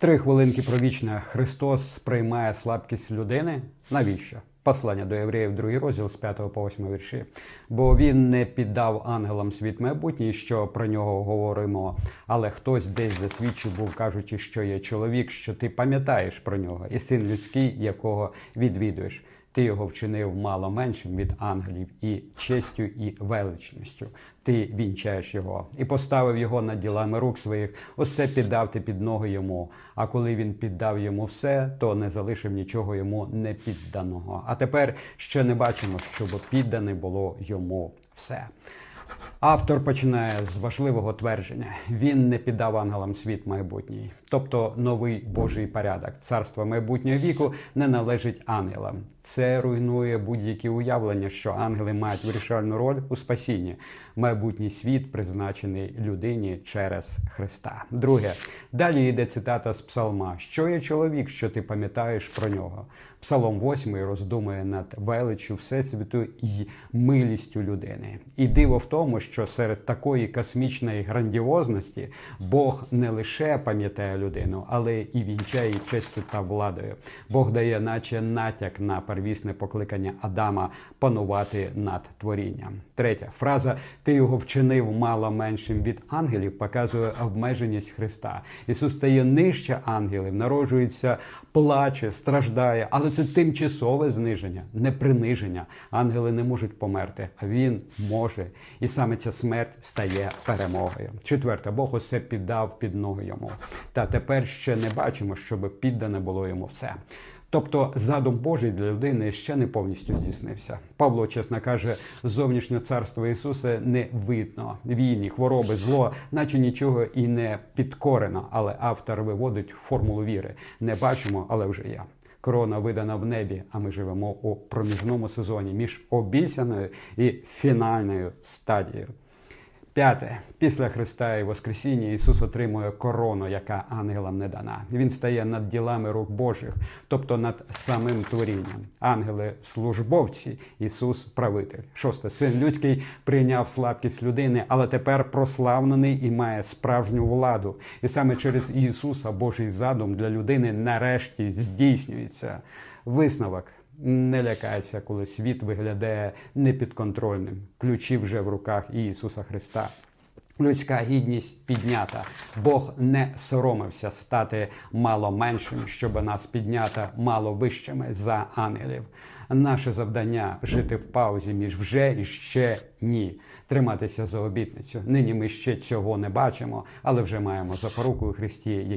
Три хвилинки про вічне. Христос приймає слабкість людини. Навіщо? Послання до євреїв, другий розділ з 5 по 8 вірші. Бо він не піддав ангелам світ майбутній, що про нього говоримо. Але хтось десь засвідчив був, кажучи, що є чоловік, що ти пам'ятаєш про нього, і син людський, якого відвідуєш. Ти його вчинив мало меншим від ангелів і честю, і величністю. Ти вінчаєш його і поставив його над ділами рук своїх. Усе піддав ти під ноги йому. А коли він піддав йому все, то не залишив нічого йому не підданого. А тепер ще не бачимо, щоб піддане було йому все. Автор починає з важливого твердження: він не піддав ангелам світ майбутній, тобто новий Божий порядок. Царство майбутнього віку не належить ангелам. Це руйнує будь-які уявлення, що ангели мають вирішальну роль у спасінні. Майбутній світ призначений людині через Христа. Друге, далі йде цитата з Псалма: Що є чоловік, що ти пам'ятаєш про нього? Псалом 8 роздумує над величчю Всесвіту і милістю людини. І диво в тому, що серед такої космічної грандіозності Бог не лише пам'ятає людину, але і вінчає її честю та владою. Бог дає, наче натяк на первісне покликання Адама панувати над творінням. Третя фраза Ти його вчинив мало меншим від ангелів, показує обмеженість Христа. Ісус стає нижче ангелів, народжується, плаче, страждає, але це тимчасове зниження, не приниження. Ангели не можуть померти, а він може. І саме ця смерть стає перемогою. Четверте, Бог усе піддав під ноги йому. Та тепер ще не бачимо, щоб піддане було йому все. Тобто задум Божий для людини ще не повністю здійснився. Павло чесно каже, зовнішнє царство Ісуса не видно. Війні, хвороби, зло, наче нічого і не підкорено. Але автор виводить формулу віри. Не бачимо, але вже є. Корона видана в небі, а ми живемо у проміжному сезоні між обіцяною і фінальною стадією. П'яте, після Христа і Воскресіння Ісус отримує корону, яка ангелам не дана. Він стає над ділами рук Божих, тобто над самим творінням. Ангели службовці, Ісус правитель. Шосте, син людський прийняв слабкість людини, але тепер прославлений і має справжню владу. І саме через Ісуса Божий задум для людини нарешті здійснюється. Висновок. Не лякайся, коли світ виглядає непідконтрольним. Ключі вже в руках Ісуса Христа. Людська гідність піднята. Бог не соромився стати мало меншим, щоб нас підняти мало вищими за ангелів. Наше завдання жити в паузі між вже і ще ні. Триматися за обітницю. Нині ми ще цього не бачимо, але вже маємо запоруку у Христі, які